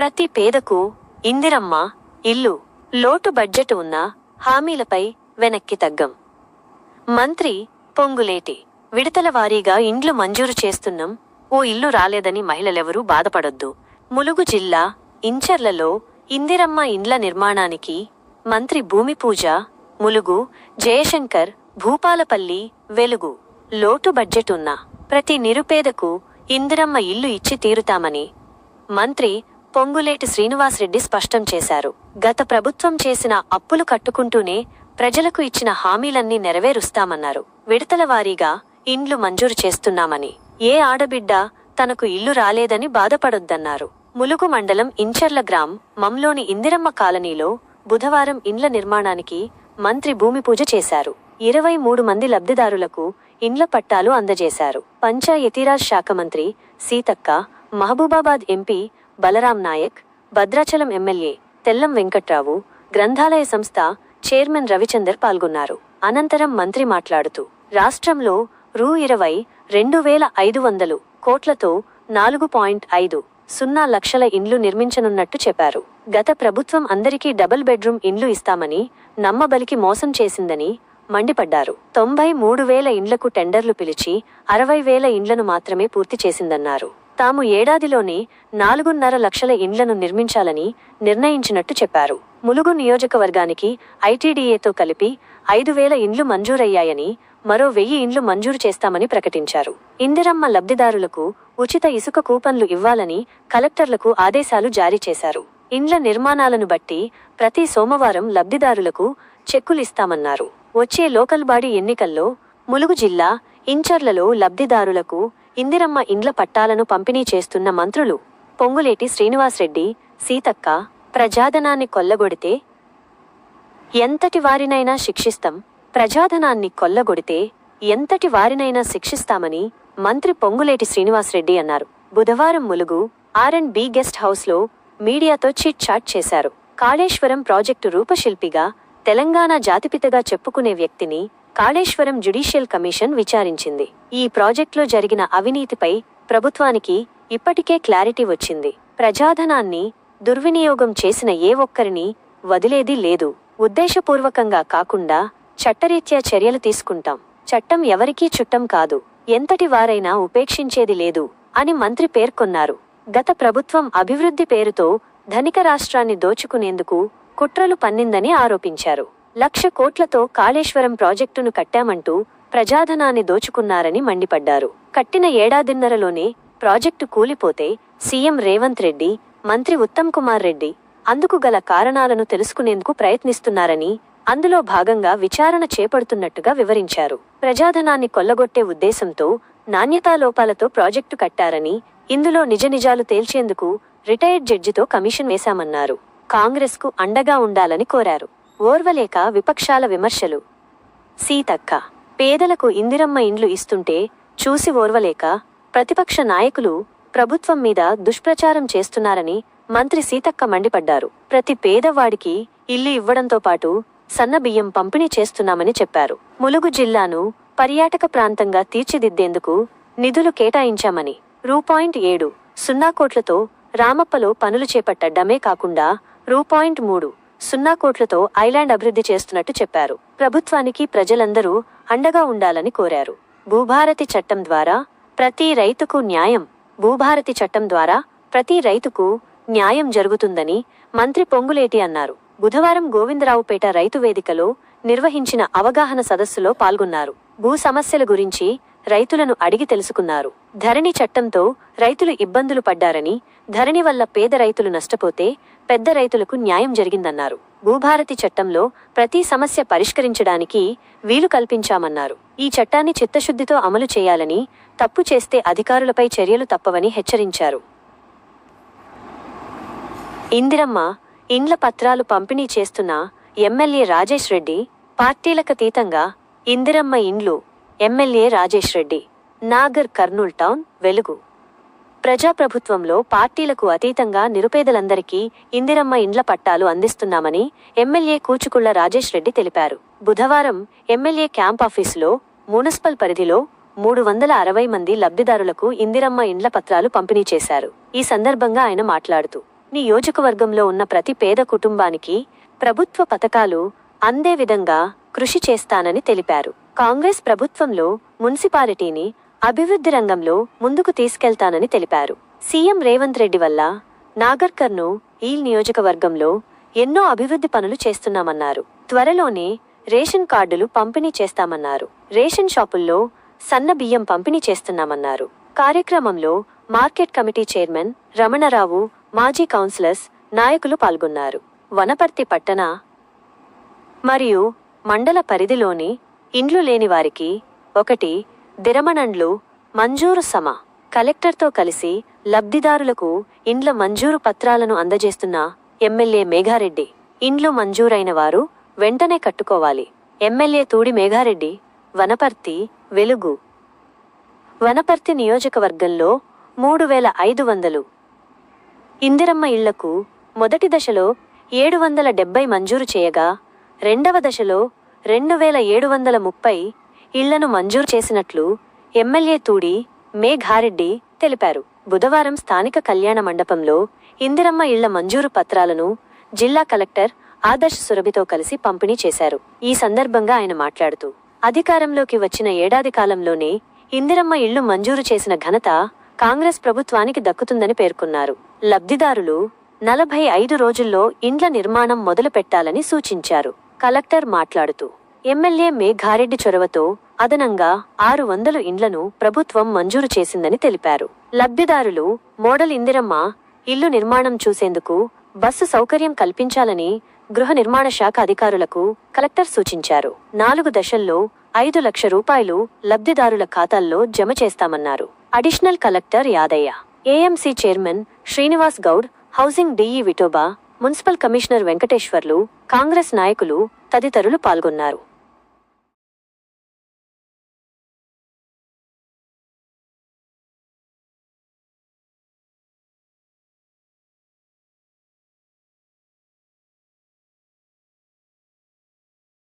ప్రతి పేదకు ఇందిరమ్మ ఇల్లు లోటు బడ్జెట్ ఉన్న హామీలపై వెనక్కి తగ్గం. మంత్రి పొంగులేటి విడతల వారీగా ఇండ్లు మంజూరు చేస్తున్నాం ఓ ఇల్లు రాలేదని మహిళలెవరూ బాధపడొద్దు. ములుగు జిల్లా ఇంచర్లలో ఇందిరమ్మ ఇండ్ల నిర్మాణానికి మంత్రి భూమి పూజ ములుగు జయశంకర్ భూపాలపల్లి వెలుగు. లోటు బడ్జెట్ ఉన్న ప్రతి నిరుపేదకు ఇందిరమ్మ ఇల్లు ఇచ్చి తీరుతామని మంత్రి పొంగులేటి శ్రీనివాసరెడ్డి స్పష్టం చేశారు. గత ప్రభుత్వం చేసిన అప్పులు కట్టుకుంటూనే ప్రజలకు ఇచ్చిన హామీలన్నీ నెరవేరుస్తామన్నారు. విడతల వారీగా ఇండ్లు మంజూరు చేస్తున్నామని. ఏ ఆడబిడ్డ తనకు ఇల్లు రాలేదని బాధపడొద్దన్నారు. ములుగు మండలం ఇంచర్ల గ్రామ్ మంలోని ఇందిరమ్మ కాలనీలో బుధవారం ఇండ్ల నిర్మాణానికి మంత్రి భూమి పూజ చేశారు. ఇరవై మూడు మంది లబ్ధిదారులకు ఇండ్ల పట్టాలు అందజేశారు. పంచాయతీరాజ్ శాఖ మంత్రి సీతక్క మహబూబాబాద్ ఎంపీ బలరాం నాయక్ భద్రాచలం ఎమ్మెల్యే తెల్లం వెంకట్రావు గ్రంథాలయ సంస్థ చైర్మన్ రవిచందర్ పాల్గొన్నారు. అనంతరం మంత్రి మాట్లాడుతూ రాష్ట్రంలో రూ ఇరవై రెండు వేల ఐదు వందలు కోట్లతో నాలుగు పాయింట్ ఐదు సున్నా లక్షల ఇండ్లు నిర్మించనున్నట్టు చెప్పారు. గత ప్రభుత్వం అందరికీ డబుల్ బెడ్రూమ్ ఇండ్లు ఇస్తామని నమ్మబలికి మోసం చేసిందని మండిపడ్డారు. తొంభై మూడు వేల ఇండ్లకు టెండర్లు పిలిచి అరవై వేల ఇండ్లను మాత్రమే పూర్తి చేసిందన్నారు. తాము ఏడాదిలోనే నాలుగున్నర లక్షల ఇండ్లను నిర్మించాలని నిర్ణయించినట్టు చెప్పారు. ములుగు నియోజకవర్గానికి ఐటీడీఏతో కలిపి ఐదు వేల ఇండ్లు మంజూరయ్యాయని మరో వెయ్యి ఇండ్లు మంజూరు చేస్తామని ప్రకటించారు. ఇందిరమ్మ లబ్ధిదారులకు ఉచిత ఇసుక కూపన్లు ఇవ్వాలని కలెక్టర్లకు ఆదేశాలు జారీ చేశారు. ఇండ్ల నిర్మాణాలను బట్టి ప్రతి సోమవారం లబ్ధిదారులకు చెక్కులిస్తామన్నారు. వచ్చే లోకల్ బాడీ ఎన్నికల్లో ములుగు జిల్లా ఇంచర్లలో లబ్ధిదారులకు ఇందిరమ్మ ఇండ్ల పట్టాలను పంపిణీ చేస్తున్న మంత్రులు పొంగులేటి శ్రీనివాసరెడ్డి సీతక్క ప్రజాధనాన్ని కొల్లగొడితే ఎంతటి వారినైనా శిక్షిస్తాం. ప్రజాధనాన్ని కొల్లగొడితే ఎంతటి వారినైనా శిక్షిస్తామని మంత్రి పొంగులేటి శ్రీనివాసరెడ్డి అన్నారు. బుధవారం Mulugu R and B guest హౌస్లో మీడియాతో చిట్ చాట్ చేశారు. కాళేశ్వరం ప్రాజెక్టు రూపశిల్పిగా తెలంగాణ జాతిపితగా చెప్పుకునే వ్యక్తిని కాళేశ్వరం జ్యుడిషియల్ కమిషన్ విచారించింది. ఈ ప్రాజెక్టులో జరిగిన అవినీతిపై ప్రభుత్వానికి ఇప్పటికే క్లారిటీ వచ్చింది. ప్రజాధనాన్ని దుర్వినియోగం చేసిన ఏ ఒక్కరిని వదిలేది లేదు. ఉద్దేశపూర్వకంగా కాకుండా చట్టరీత్యా చర్యలు తీసుకుంటాం. చట్టం ఎవరికీ చుట్టం కాదు. ఎంతటి వారైనా ఉపేక్షించేది లేదు అని మంత్రి పేర్కొన్నారు. గత ప్రభుత్వం అభివృద్ధి పేరుతో ధనిక రాష్ట్రాన్ని దోచుకునేందుకు కుట్రలు పన్నిందని ఆరోపించారు. లక్ష కోట్లతో కాళేశ్వరం ప్రాజెక్టును కట్టామంటూ ప్రజాధనాన్ని దోచుకున్నారని మండిపడ్డారు. కట్టిన ఏడాదిన్నరలోనే ప్రాజెక్టు కూలిపోతే సీఎం రేవంత్ రెడ్డి మంత్రి ఉత్తమ్ కుమార్ రెడ్డి అందుకు గల కారణాలను తెలుసుకునేందుకు ప్రయత్నిస్తున్నారని అందులో భాగంగా విచారణ చేపడుతున్నట్టుగా వివరించారు. ప్రజాధనాన్ని కొల్లగొట్టే ఉద్దేశంతో నాణ్యతాలోపాలతో ప్రాజెక్టు కట్టారని ఇందులో నిజనిజాలు తేల్చేందుకు రిటైర్డ్ జడ్జితో కమిషన్ వేశామన్నారు. కాంగ్రెస్కు అండగా ఉండాలని కోరారు. ఓర్వలేక విపక్షాల విమర్శలు. సీతక్క పేదలకు ఇందిరమ్మ ఇండ్లు ఇస్తుంటే చూసి ఓర్వలేక ప్రతిపక్ష నాయకులు ప్రభుత్వం మీద దుష్ప్రచారం చేస్తున్నారని మంత్రి సీతక్క మండిపడ్డారు. ప్రతి పేదవాడికి ఇల్లు ఇవ్వడంతో పాటు సన్న బియ్యం పంపిణీ చేస్తున్నామని చెప్పారు. ములుగు జిల్లాను పర్యాటక ప్రాంతంగా తీర్చిదిద్దేందుకు నిధులు కేటాయించామని. రూ. పాయింట్ ఏడు సున్నా కోట్లతో రామప్పలో పనులు చేపట్టడమే కాకుండా రూ. పాయింట్ మూడు సున్నా కోట్లతో ఐలాండ్ అభివృద్ధి చేస్తున్నట్టు చెప్పారు. ప్రభుత్వానికి ప్రజలందరూ అండగా ఉండాలని కోరారు. భూభారతి చట్టం ద్వారా ప్రతి రైతుకు న్యాయం భూభారతి చట్టం ద్వారా ప్రతి రైతుకు న్యాయం జరుగుతుందని మంత్రి పొంగులేటి అన్నారు. బుధవారం గోవిందరావుపేట రైతు వేదికలో నిర్వహించిన అవగాహన సదస్సులో పాల్గొన్నారు. భూ సమస్యల గురించి రైతులను అడిగి తెలుసుకున్నారు. ధరణి చట్టంతో రైతులు ఇబ్బందులు పడ్డారని ధరణి వల్ల పేద రైతులు నష్టపోతే పెద్ద రైతులకు న్యాయం జరిగిందన్నారు. భూభారతి చట్టంలో ప్రతి సమస్య పరిష్కరించడానికి వీలు కల్పించామన్నారు. ఈ చట్టాన్ని చిత్తశుద్ధితో అమలు చేయాలని తప్పు చేస్తే అధికారులపై చర్యలు తప్పవని హెచ్చరించారు. ఇందిరమ్మ ఇండ్ల పత్రాలు పంపిణీ చేస్తున్న ఎమ్మెల్యే రాజేష్ రెడ్డి పార్టీలకతీతంగా ఇందిరమ్మ ఇండ్లు ఎమ్మెల్యే రాజేష్ రెడ్డి నాగర్ కర్నూల్ టౌన్ వెలుగు. ప్రజాప్రభుత్వంలో పార్టీలకు అతీతంగా నిరుపేదలందరికీ ఇందిరమ్మ ఇండ్ల పట్టాలు అందిస్తున్నామని ఎమ్మెల్యే కూచుకుళ్ళ రాజేష్ రెడ్డి తెలిపారు. బుధవారం ఎమ్మెల్యే క్యాంప్ ఆఫీసులో మున్సిపల్ పరిధిలో మూడు వందల అరవై మంది లబ్ధిదారులకు ఇందిరమ్మ ఇండ్ల పత్రాలు పంపిణీ చేశారు. ఈ సందర్భంగా ఆయన మాట్లాడుతూ నియోజకవర్గంలో ఉన్న ప్రతి పేద కుటుంబానికి ప్రభుత్వ పథకాలు అందే విధంగా కృషి చేస్తానని తెలిపారు. కాంగ్రెస్ ప్రభుత్వంలో మున్సిపాలిటీని అభివృద్ధి రంగంలో ముందుకు తీసుకెళ్తానని తెలిపారు. సీఎం రేవంత్ రెడ్డి వల్ల నాగర్కర్ను ఈ నియోజకవర్గంలో ఎన్నో అభివృద్ధి పనులు చేస్తున్నామన్నారు. త్వరలోనే రేషన్ కార్డులు పంపిణీ చేస్తామన్నారు. రేషన్ షాపుల్లో సన్న బియ్యం పంపిణీ చేస్తున్నామన్నారు. కార్యక్రమంలో మార్కెట్ కమిటీ చైర్మన్ రమణరావు మాజీ కౌన్సిలర్స్ నాయకులు పాల్గొన్నారు. వనపర్తి పట్టణ మరియు మండల పరిధిలోని ఇండ్లు లేని వారికి ఒకటి దిరమణండ్లు మంజూరు సమ. కలెక్టర్తో కలిసి లబ్ధిదారులకు ఇండ్ల మంజూరు పత్రాలను అందజేస్తున్న ఎమ్మెల్యే మేఘారెడ్డి. ఇండ్లు మంజూరైన వారు వెంటనే కట్టుకోవాలి. ఎమ్మెల్యే తూడి మేఘారెడ్డి వనపర్తి వెలుగు. వనపర్తి నియోజకవర్గంలో మూడు వేల ఐదు వందలు. ఇందిరమ్మ ఇళ్ళకు మొదటి దశలో ఏడు వందల డెబ్బై మంజూరు చేయగా రెండవ దశలో రెండు వేల ఏడు వందల ముప్పై ఇళ్ళను మంజూరు చేసినట్లు ఎమ్మెల్యే తూడి మేఘారెడ్డి తెలిపారు. బుధవారం స్థానిక కళ్యాణ మండపంలో ఇందిరమ్మ ఇళ్ళ మంజూరు పత్రాలను జిల్లా కలెక్టర్ ఆదర్శ్ సురభితో కలిసి పంపిణీ చేశారు. ఈ సందర్భంగా ఆయన మాట్లాడుతూ అధికారంలోకి వచ్చిన ఏడాది కాలంలోనే ఇందిరమ్మ ఇళ్ళు మంజూరు చేసిన ఘనత కాంగ్రెస్ ప్రభుత్వానికి దక్కుతుందని పేర్కొన్నారు. లబ్ధిదారులు నలభై ఐదు రోజుల్లో ఇండ్ల నిర్మాణం మొదలు పెట్టాలని సూచించారు. కలెక్టర్ మాట్లాడుతూ ఎమ్మెల్యే మేఘారెడ్డి చొరవతో అదనంగా ఆరు వందల ఇండ్లను ప్రభుత్వం మంజూరు చేసిందని తెలిపారు. లబ్ధిదారులు మోడల్ ఇందిరమ్మ ఇల్లు నిర్మాణం చూసేందుకు బస్సు సౌకర్యం కల్పించాలని గృహ నిర్మాణ శాఖ అధికారులకు కలెక్టర్ సూచించారు. నాలుగు దశల్లో ఐదు లక్ష రూపాయలు లబ్ధిదారుల ఖాతాల్లో జమ చేస్తామన్నారు. Additional collector Yadaiah AMC chairman Srinivas Goud housing DE Vithoba municipal commissioner Venkateswarlu Congress నాయకులు తదితరులు పాల్గొన్నారు.